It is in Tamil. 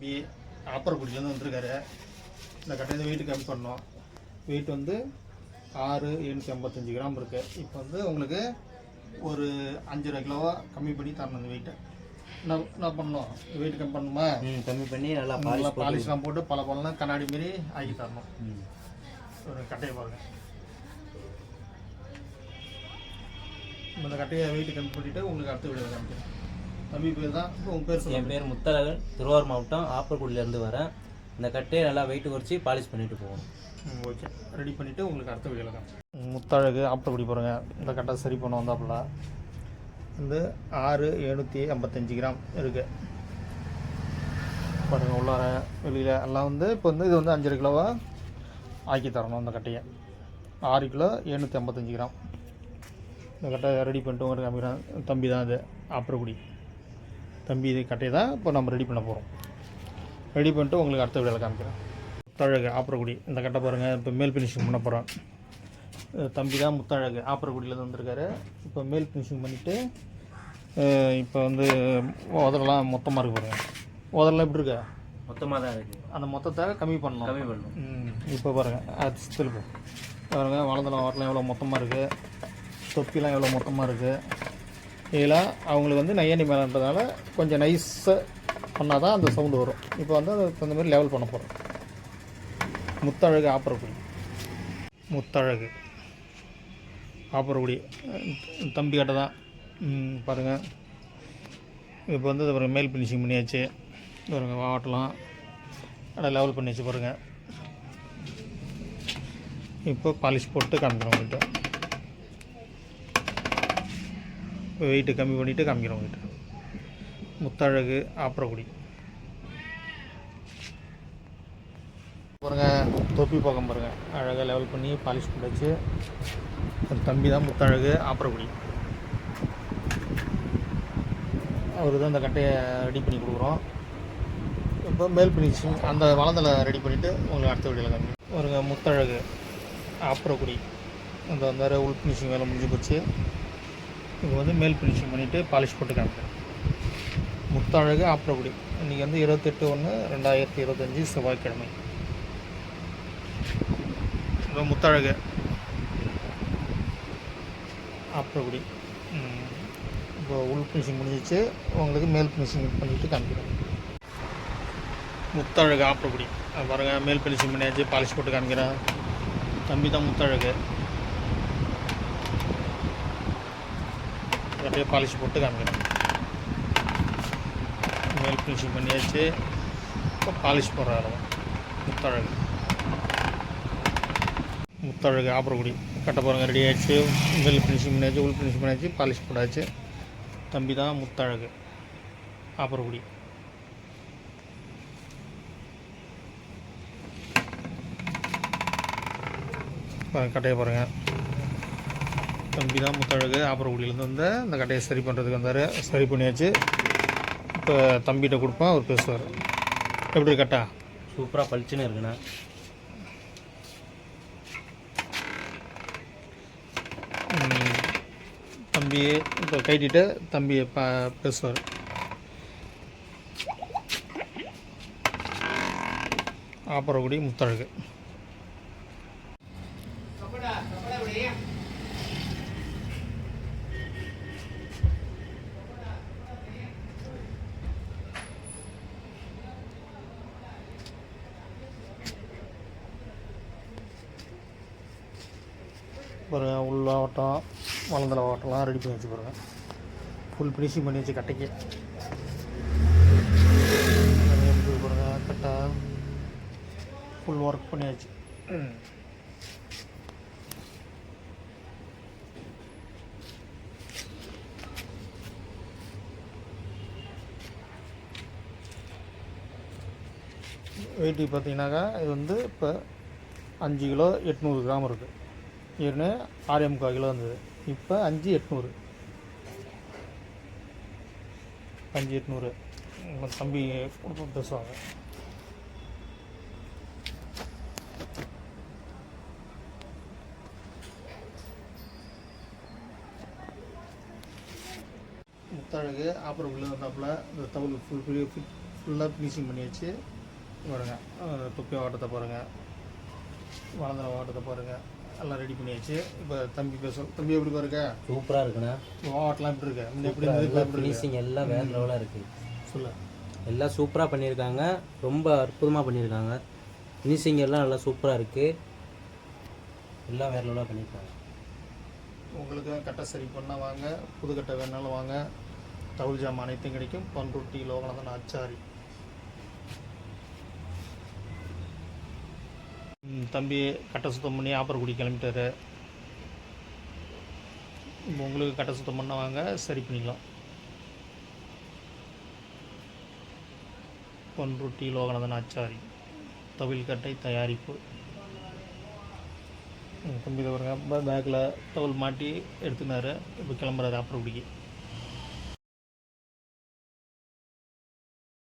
பி ஆப்பரக்குடியிலேருந்து வந்திருக்காரு. இந்த கட்டையை வெயிட் கம்மி பண்ணோம் வெயிட் வந்து ஆறு எண்ணூற்றி ஐம்பத்தஞ்சு கிராம் இருக்குது இப்போ வந்து உங்களுக்கு ஒரு அஞ்சரை கிலோவா கம்மி பண்ணி தரணும் இந்த வெயிட்டை என்ன என்ன பண்ணணும்? வெயிட் கம்மி பண்ணணுமா? கம்மி பண்ணி நல்லா நல்லா பாலிஷ்லாம் போட்டு பல பழம்லாம் கண்ணாடி மாரி ஆக்கி தரணும். ஒரு கட்டையை பாருங்க. இந்த கட்டையை வெயிட் கம்மி பண்ணிவிட்டு உங்களுக்கு அடுத்த வீடியோ காமிக்கிறேன். தம்பி பேர் தான். இப்போ உங்கள் பேர் என் பேர் முத்தழகன். திருவாரூர் மாவட்டம் ஆப்பர்குடியிலேருந்து வரேன். இந்த கட்டையை நல்லா வெயிட் குறைச்சி பாலிஷ் பண்ணிட்டு போகணும். ஓகே ரெடி பண்ணிவிட்டு உங்களுக்கு அடுத்த வீடியோவில் காமிக்கிறேன் முத்தழகு ஆப்பரக்குடி பாருங்க. இந்த கட்டை சரி பண்ண வந்தாப்புல. வந்து ஆறு எழுநூற்றி ஐம்பத்தஞ்சு கிராம் இருக்குது பாருங்கள் உள்ளார வெளியில். எல்லாம் வந்து இப்போ வந்து இது வந்து அஞ்சரை கிலோவா ஆக்கி தரணும் அந்த கட்டையை. ஆறு கிலோ எழுநூற்றி ஐம்பத்தஞ்சு கிராம். இந்த கட்டை ரெடி பண்ணிட்டு உங்களுக்கு காமிக்கிறேன். தம்பி தான் இது ஆப்பரக்குடி தம்பி இது கட்டையை தான் இப்போ நம்ம ரெடி பண்ண போகிறோம் ரெடி பண்ணிட்டு உங்களுக்கு அடுத்த வீடியோவில் காமிக்கிறேன். முத்தழகு ஆப்பரக்குடி இந்த கட்டை பாருங்கள் இப்போ மேல் ஃபினிஷிங் பண்ண போகிறோம் தம்பி தான் முத்தழகு. ஆப்பரக்குடியிலேருந்து வந்திருக்காரு. இப்போ மேல் ஃபினிஷிங் பண்ணிவிட்டு இப்போ வந்து உதரெல்லாம் மொத்தமாக இருக்கு பாருங்க. உதரெல்லாம் எப்படி இருக்கா? மொத்தமாக தான் இருக்குது அந்த மொத்தத்தை கம்மி பண்ணணும். கம்மி பண்ணணும். இப்போ பாருங்கள் அது திருப்பி. பாருங்க. வளர்ந்தலாம் வரலாம் எவ்வளோ மொத்தமாக இருக்குது தொப்பிலாம் எவ்வளோ மொத்தமாக இருக்குது இதெல்லாம் அவங்களுக்கு வந்து நையாண்டி மேலன்றதுனால கொஞ்சம் நைஸாக பண்ணால் தான் அந்த சவுண்டு வரும். இப்போ வந்து அதுக்கு தகுந்த மாதிரி லெவல் பண்ண போகிறோம் முத்தழகு ஆப்பரக்குடி முத்தழகு ஆப்பரக்குடி தம்பி கட்டை தான் பாருங்கள் இப்போ வந்து இது மேல் ஃபினிஷிங் பண்ணியாச்சு. பாருங்க வாட்டலாம் அதை லெவல் பண்ணி வச்சு பாருங்கள் இப்போ பாலிஷ் போட்டு காமிக்கிறோம் உங்கள்கிட்ட வெயிட்டு கம்மி பண்ணிவிட்டு காமிக்கிறோம் உங்கள்கிட்ட முத்தழகு ஆப்பரக்குடி. பாருங்க தொப்பி பக்கம் பாருங்கள் அழகாக லெவல் பண்ணி பாலிஷ் பண்ணி வச்சு அந்த தம்பி தான் முத்தழகு ஆப்பரக்குடி. அவர் தான் இந்த கட்டையை ரெடி பண்ணி கொடுக்குறோம். இப்போ மேல் ஃபினிஷிங் அந்த வளந்தலை ரெடி பண்ணிவிட்டு உங்களுக்கு அடுத்த வீடியோவில் காமி பாருங்க முத்தழகு ஆப்பரக்குடி. அந்த அந்த உள் ஃபினிஷிங் வேலை முடிஞ்சு போச்சு. இப்போ வந்து மேல் ஃபினிஷிங் பண்ணிவிட்டு பாலிஷ் போட்டு காமிக்கிறேன் முத்தழகு ஆப்பரக்குடி இன்றைக்கி வந்து இருபத்தெட்டு ஒன்று ரெண்டாயிரத்தி இருபத்தஞ்சி செவ்வாய்க்கிழமை. இப்போ முத்தழகு. ஆப்பரக்குடி இப்போ உள் ஃபினிஷிங் முடிஞ்சிச்சு. உங்களுக்கு மேல் ஃபினிஷிங் பண்ணிவிட்டு காமிக்கிறேன் முத்தழகு ஆப்பரக்குடி அது பாருங்க மேல் ஃபினிஷிங் பண்ணியாச்சு பாலிஷ் போட்டு காமிக்கிறேன். தம்பி தான் முத்தழகு. அப்படியே பாலிஷ் போட்டு காமிக்கிறேன். மேல் ஃபினிஷிங் பண்ணியாச்சு. இப்போ பாலிஷ் போடுற அளவு. முத்தழகு. முத்தழகு ஆப்பரக்குடி. கட்ட பாருங்க ரெடி மேல் ஃபினிஷிங் பண்ணியாச்சு உள் ஃபினிஷிங் பண்ணியாச்சு பாலிஷ் போட்டாச்சு. தம்பி தான் முத்தழகு. ஆப்பரக்குடி. பாருங்கள் கட்டையை பாருங்கள் தம்பி தான் முத்தழகு ஆப்பரக்குடியிலேருந்து வந்து இந்த கட்டையை சரி பண்ணுறதுக்கு வந்தார். சரி பண்ணியாச்சு. இப்போ தம்பிகிட்ட கொடுப்பேன் அவர் பேசுவார். எப்படி கட்டா சூப்பராக பளிச்சுன்னு இருக்குண்ணா. ம், தம்பி இப்போ கைட்டிட்டு தம்பி ப பேசுவார். ஆப்பரக்குடி முத்தழகு. பாருங்க உள்ளாவட்டம் வளர்ந்தல ரெடி பண்ணி வச்சு பாருங்க. ஃபுல் ஃபினிஷிங் பண்ணி வச்சு கட்டைக்கு. நிறைய பாருங்க கட்டை. ஃபுல் ஒர்க் பண்ணியாச்சு வெயிட்டி வெயிட்டு பார்த்தீங்கன்னாக்கா இது வந்து இப்போ அஞ்சு கிலோ எட்நூறு கிராம் இருக்குது ஏற்கனவே ஆறு முக்கால் கிலோ இருந்தது இப்போ அஞ்சு எட்நூறு. அஞ்சு எட்நூறு. உங்கள் தம்பி கொடுத்து பேசுவாங்க. முத்தழகு அப்புறம் உள்ளே வந்தாப்பில் இந்த தவுள் ஃபுல் ஃபுல்லாக ஃபினிஷிங் பண்ணி வச்சு பாருங்கள் தொப்பி வாட்டத்தை பாருங்கள் வளர்ந்துற வாட்டத்தை பாருங்கள் எல்லாம் ரெடி பண்ணி வச்சு இப்போ தம்பி பேசும் தம்பி எப்படி பாருங்க சூப்பராக இருக்குண்ணா. வாட்டெலாம் எப்படி இருக்கு? முன்ன எப்படி இருக்கு? ஃபினிஷிங் எல்லாம் வேறு லெவலாக இருக்குது சொல்லு. எல்லாம் சூப்பராக பண்ணியிருக்காங்க. ரொம்ப அற்புதமாக பண்ணியிருக்காங்க. ஃபினிஷிங் எல்லாம் நல்லா சூப்பராக இருக்குது எல்லாம் வேறு லெவலாக பண்ணியிருக்காங்க. உங்களுக்கு கட்டை சரி பண்ண வாங்க. புது கட்டை வேணாலும் வாங்க. தவுள் ஜாமான் அனைத்தும் கிடைக்கும். பண்ருட்டி லோகநாதன் ஆச்சாரி. தம்பி கட்டை சுத்தம் பண்ணி ஆப்பர்குடி கிளம்பிட்டாரு. உங்களுக்கு கட்டை சுத்தம் பண்ண வாங்க சரி பண்ணிக்கலாம். பொன்ருட்டி லோகநாதன் ஆச்சாரி தவில் கட்டை தயாரிப்பு. தம்பி இதை பாருங்க பேக்கில் தவல் மாட்டி எடுத்துனாரு இப்போ கிளம்புறாரு ஆப்பர்குடிக்கு